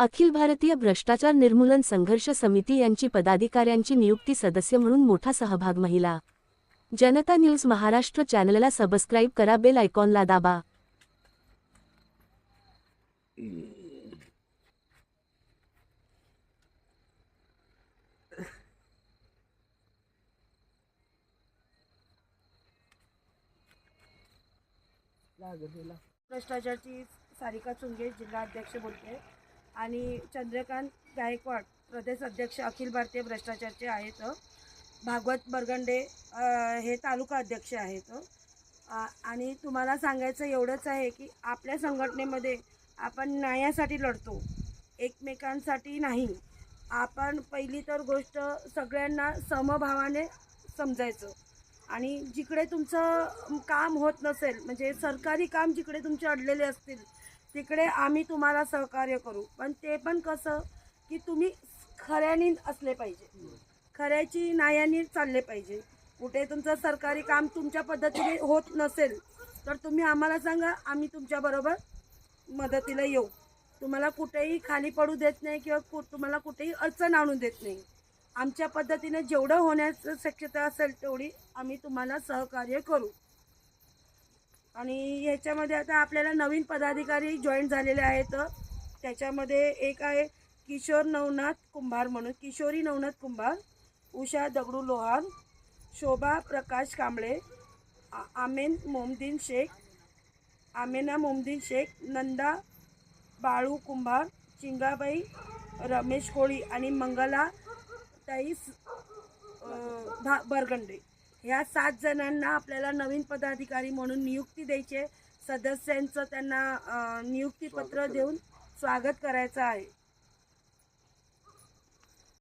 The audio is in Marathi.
अखिल भारतीय भ्रष्टाचार निर्मूलन संघर्ष समिती यांची पदाधिकाऱ्यांची नियुक्ती सदस्य म्हणून मोठा सहभाग महिला. जनता न्यूज महाराष्ट्र चॅनलला सबस्क्राईब करा बेल आयकॉनला दाबा. भ्रष्टाचारची सारिका चुंगे जिल्हाध्यक्ष बोलते. आणि चंद्रकांत गायकवाड प्रदेश अध्यक्ष अखिल भारतीय भ्रष्टाचारचे आहेत. भागवत बरगंडे हे तालुका अध्यक्ष आहेत. आणि तुम्हाला सांगायचं एवढंच आहे की आपल्या संघटनेमध्ये आपण न्यायासाठी लढतो एकमेकांसाठी नाही. आपण पहिली तर गोष्ट सगळ्यांना समभावाने समजायचं. आणि जिकडे तुमचं काम होत नसेल म्हणजे सरकारी काम जिकडे तुमचे अडलेले असतील तिकडे आम्ही तुम्हाला सहकार्य करू. पण ते पण कसं की तुम्ही खऱ्यानी असले पाहिजे. खऱ्याची नायानी चालले पाहिजे. कुठे तुमचं सरकारी काम तुमच्या पद्धतीने होत नसेल तर तुम्ही आम्हाला सांगा आम्ही तुमच्याबरोबर मदतीला येऊ. तुम्हाला कुठेही खाली पडू देत नाही किंवा कु तुम्हाला कुठेही अडचण आणून देत नाही. आमच्या पद्धतीने जेवढं होण्याचं शक्यता असेल तेवढी आम्ही तुम्हाला सहकार्य करू. आणि ह्याच्यामध्ये आता आपल्याला नवीन पदाधिकारी जॉईन झालेले आहेत. त्याच्यामध्ये एक आहे किशोर नवनाथ कुंभार म्हणून. किशोरी नवनाथ कुंभार उषा दगडू लोहार शोभा प्रकाश कांबळे आ- आमेन मोमदीन शेख आमेना मोमदीन शेख नंदा बाळू कुंभार चिंगाबाई रमेश कोळी आणि मंगला ताईस भा बरगंडे. ह्या सात जणांना आपल्याला नवीन पदाधिकारी म्हणून नियुक्ती द्यायची. सदस्यांचं त्यांना नियुक्तीपत्र देऊन स्वागत करायचं आहे